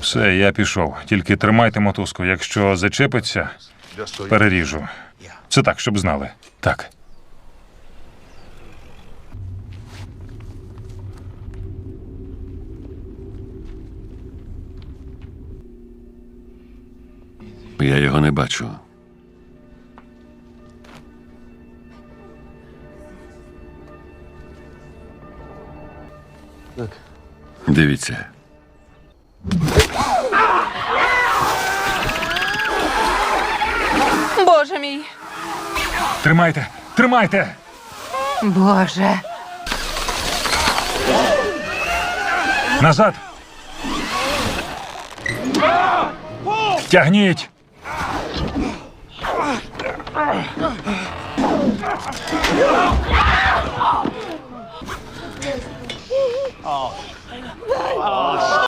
Все, я пішов. Тільки тримайте мотузку. Якщо зачепиться, переріжу. Це так, щоб знали. Так. Я його не бачу. Дивіться. Боже мій. Тримайте! Тримайте! Боже. Назад! Тягніть!